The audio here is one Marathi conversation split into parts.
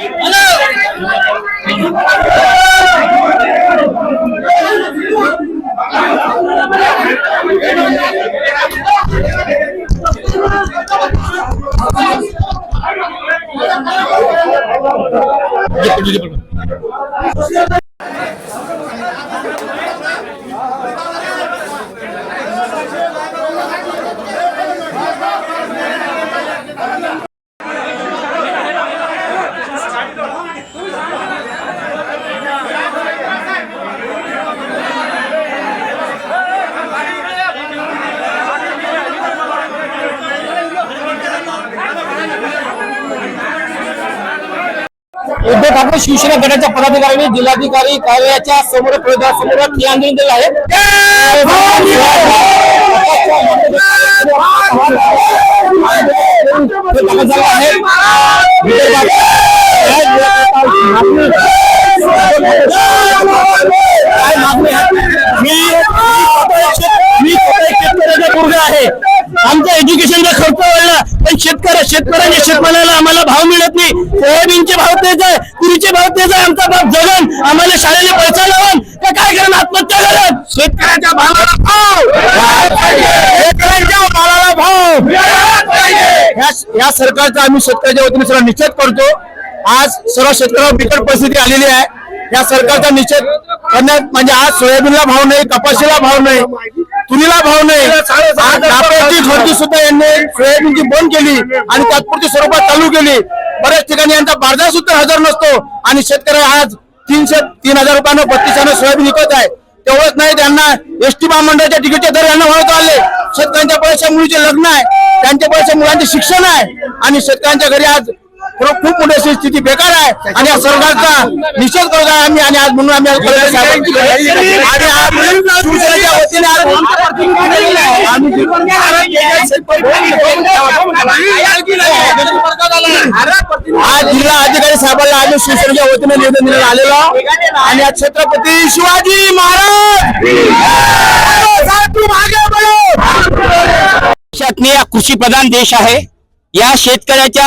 Hello. उद्धव ठाकरे शिवसेना गटाच्या पदाधिकाऱ्यांनी जिल्हाधिकारी कार्यालयाच्या समोर प्रवेशासमोर ठिय आंदोलन केलं आहे हे? मी मी शेतकऱ्याचा मुलगा आहे आमचा एज्युकेशनचा खर्च वाढला पण शेतकऱ्या शेतकऱ्यांच्या शेतमालाला आम्हाला भाव मिळत नाही. सोयाबीनचे भाव तेच आहे तुरीचे भाव तेच आहे आमचा बाप जगन आम्हाला शाळेला पैसा लावून. का काय करण आत्महत्या करत. शेतकऱ्याच्या भावाला भाव. शेतकऱ्यांच्या मालाला भाव. या- सरकारचा आम्ही शेतकऱ्याच्या वतीने सर्व निषेध करतो. आज सर्व शेतकऱ्यांवर बिकट परिस्थिती आलेली आहे. या सरकारचा निषेध करण्यात म्हणजे आज सोयाबीनला भाव नाही कपाशीला भाव नाही. तुरीला भाव नाही. आज नाफ्याची खरेदी सुद्धा यांनी सोयाबीनची बंद केली आणि तात्पुरती स्वरूपात चालू केली. बऱ्याच ठिकाणी यांचा बाजार सुद्धा हजर नसतो आणि शेतकरी आज तीनशे तीन हजार रुपयानं बत्तीसानं सोयाबीन विकत आहे. तेवढंच नाही त्यांना एसटी महामंडळाच्या तिकीटचे दर यांना वाढवत आले शेतकऱ्यांच्या पैशा मुलीचे लग्न आहे. त्यांच्या पैशा मुलांचे शिक्षण आहे. आणि शेतकऱ्यांच्या घरी आज खूप मोठी अशी स्थिती बेकार आहे आणि या सरकारचा निषेध करत आहे आम्ही आणि आज म्हणून आम्ही आज शिवसेनेच्या वतीने आज जिल्हा अधिकारी साहेबांना आम्ही शिवसेनेच्या वतीने निवेदन देण्यात आलेलो. आणि आज छत्रपती शिवाजी महाराज कृषी प्रधान देश आहे या शेतकऱ्याच्या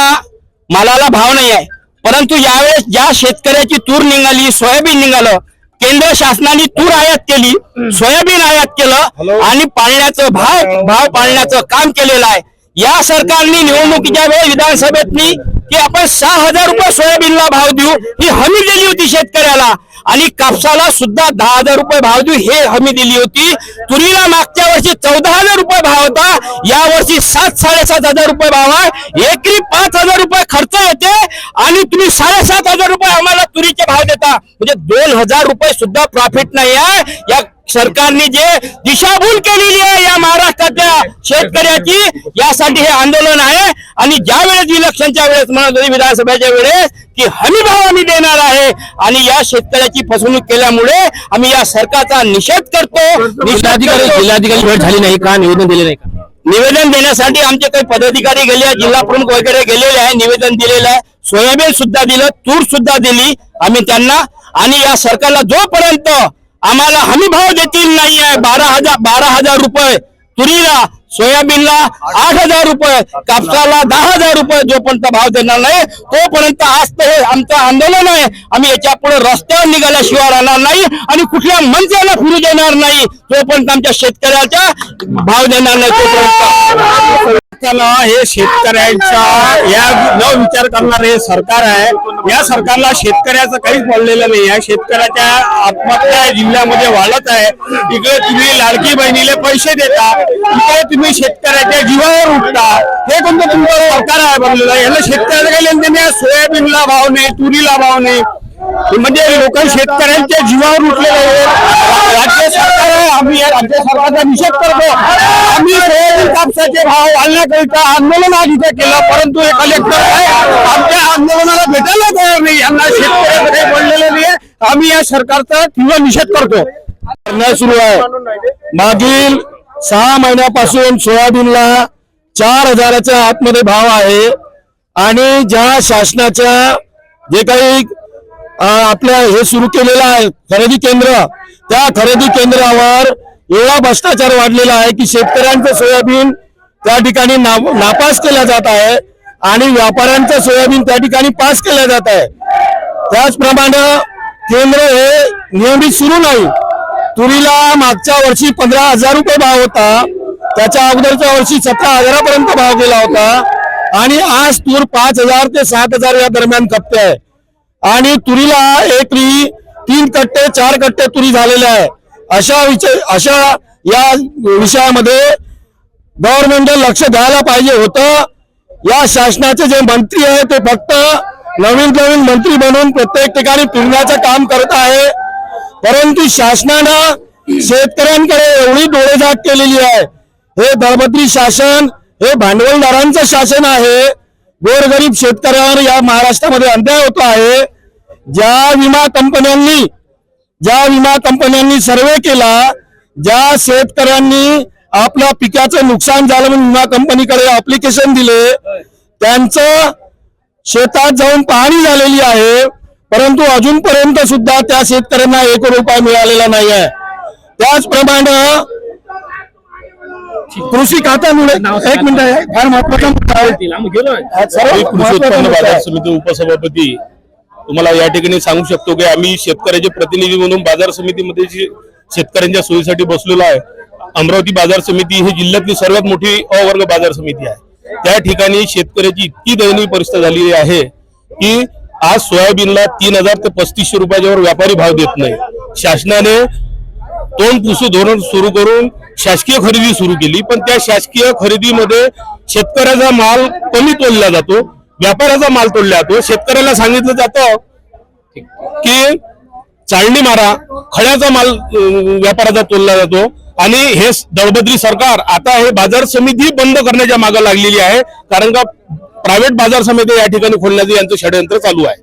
मालाला भाव नाही आहे परंतु यावेळेस ज्या शेतकऱ्याची तूर निघाली सोयाबीन निघालं केंद्र शासनाने तूर आयात केली सोयाबीन आयात केलं आणि पाळण्याचं भाव भाव पाळण्याचं काम केलेलं आहे. या सरकारने निवडणुकीच्या वेळी विधानसभेतनी की आपण सहा हजार रुपये सोयाबीनला भाव देऊ ही हमी दिली होती शेतकऱ्याला. आणि कापसाला सुद्धा दहा हजार रुपये भाव देऊ हे हमी दिली होती. तुरीला मागच्या वर्षी चौदा हजार रुपये भाव होता. या वर्षी सात साडेसात हजार रुपये भाव आहे. एकरी पाच हजार रुपये खर्च येते आणि तुम्ही साडेसात हजार रुपये आम्हाला तुरीचे भाव देता. म्हणजे दोन हजार रुपये सुद्धा प्रॉफिट नाही आहे. या सरकारने जे दिशाभूल केलेली आहे या महाराष्ट्रातल्या शेतकऱ्याची यासाठी हे आंदोलन आहे. आणि ज्या वेळेस इलेक्शनच्या वेळेस म्हणत होते विधानसभेच्या वेळेस की हमी भाव आम्ही देणार आहे. आणि या शेतकऱ्याची फसवणूक केल्यामुळे आम्ही या सरकारचा निषेध करतो. जिल्हाधिकारी भेट झाली नाही का? निवेदन दिले नाही का? निवेदन देण्यासाठी आमचे काही पदाधिकारी गेले जिल्हा प्रमुख वगैरे गेलेले आहे निवेदन दिलेलं आहे. सोयाबीन सुद्धा दिलं तूर सुद्धा दिली आम्ही त्यांना. आणि या सरकारला जोपर्यंत आम्हाला हमी भाव देतील नाही आहे बारा हजार बारा हजार रुपये तुरीला सोयाबीनला आठ हजार रुपये कापसाला दहा हजार रुपये जोपर्यंत भाव देणार नाही तोपर्यंत आज तर हे आमचं आंदोलन आहे. आम्ही याच्यापुढे रस्त्यावर निघाल्याशिवाय राहणार नाही आणि कुठल्या मंत्र्याला फिरू देणार नाही तोपर्यंत आमच्या शेतकऱ्याचा भाव देणार नाही तोपर्यंत. हे शेतकऱ्यांचा या न विचार करणारे हे सरकार आहे. या सरकारला शेतकऱ्याचं काहीच बोललेलं नाही आहे. शेतकऱ्याच्या आत्महत्या जिल्ह्यामध्ये वाढत आहे. इकडे तुम्ही लाडकी बहिणीला पैसे देता. इकडे तुम्ही शेतकऱ्याच्या जीवावर उठता. हे कोणतं तुमचं सरकार आहे बनलेलं? याला शेतकऱ्याचं काही लेन देणे सोयाबीनला भाव नाही तुरीला भाव नाही. म्हणजे लोक शेतकऱ्यांच्या जीवावर उठलेले आहेत राज्य सरकार आम्ही या राज्य सरकारचा निषेध करतो आम्ही सोयाबीन कापसाचे भाव वाढण्याकरिता आंदोलन आज इथे केलं परंतु हे कलेक्टर आमच्या आंदोलनाला भेटायला तयार नाही. यांना शेतकऱ्याकडे बोललेले नाही आम्ही या सरकारचा तीव्र निषेध करतो. सुरू आहे. मागील सहा महिन्यापासून सोयाबीनला चार हजाराच्या आतमध्ये भाव आहे. आणि ज्या शासनाच्या जे काही आपल्या हे सुरू केलेलं आहे खरेदी केंद्र. त्या खरेदी केंद्रावर एवढा भ्रष्टाचार वाढलेला आहे की शेतकऱ्यांचं सोयाबीन त्या ठिकाणी ना- नापास केला जात आहे आणि व्यापाऱ्यांचं सोयाबीन त्या ठिकाणी पास केलं जात आहे. त्याचप्रमाणे केंद्र हे नियमित सुरू नाही. तुरीला मागच्या वर्षी पंधरा हजार रुपये भाव होता. त्याच्या अगोदरच्या वर्षी सतरा हजारापर्यंत भाव गेला होता. आणि आज तूर पाच हजार ते सात हजार या दरम्यान खपते आहे. आणि तुरीला एकरी तीन कट्टे चार कट्टे तुरी झालेले आहे. अशा विचार अशा या विषयामध्ये गव्हर्नमेंट लक्ष द्यायला पाहिजे होतं. या शासनाचे जे मंत्री आहे ते फक्त नवीन नवीन मंत्री बनवून प्रत्येक ठिकाणी फिरण्याचं काम करत आहे. परंतु शासनानं शेतकऱ्यांकडे एवढी डोळेझाक केलेली आहे. हे दळबद्री शासन हे भांडवलदारांचं शासन आहे. गोरगरीब शेतकऱ्यांवर या महाराष्ट्रामध्ये अन्याय होतो आहे. ज्या विमा कंपन्यांनी ज्या विमा कंपन्यांनी सर्वे केला ज्या शेतकऱ्यांनी आपल्या पिकाचं नुकसान झालं म्हणून विमा कंपनीकडे अप्लिकेशन दिले त्यांचं शेतात जाऊन पाहणी झालेली आहे परंतु अजूनपर्यंत सुद्धा त्या शेतकऱ्यांना एक रुपया मिळालेला नाही आहे त्याचप्रमाणे कृषी खात्यामुळे एक मिनिट आहे. फार महत्त्वाचा उपसभापती तुम्हाला या ठिकाणी सांगू शकतो की आम्ही शेतकऱ्याचे प्रतिनिधी म्हणून बाजार समितीमध्ये शेतकऱ्यांच्या सोयीसाठी बसलेलो आहे. अमरावती बाजार समिती ही जिल्ह्यातली सर्वात मोठी अवर्ग बाजार समिती आहे. त्या ठिकाणी शेतकऱ्याची इतकी दयनीय परिस्थिती झालेली आहे की आज सोयाबीनला तीन हजार ते पस्तीसशे रुपयाच्यावर व्यापारी भाव देत नाही. शासनाने तोंड पुसू धोरण सुरू करून शासकीय खरेदी सुरू केली. पण त्या शासकीय खरेदीमध्ये शेतकऱ्याचा माल कमी तोलला जातो. व्यापाराचा माल तोडला जातो शेतकऱ्याला सांगितलं जातं की चाळणी मारा खड्याचा माल व्यापाराचा तोडला जातो. आणि हे दळबद्री सरकार आता हे बाजार समिती बंद करण्याच्या मागे लागलेली आहे. कारण का प्रायव्हेट बाजार समिती या ठिकाणी खोलण्याचं यांचं षडयंत्र चालू आहे.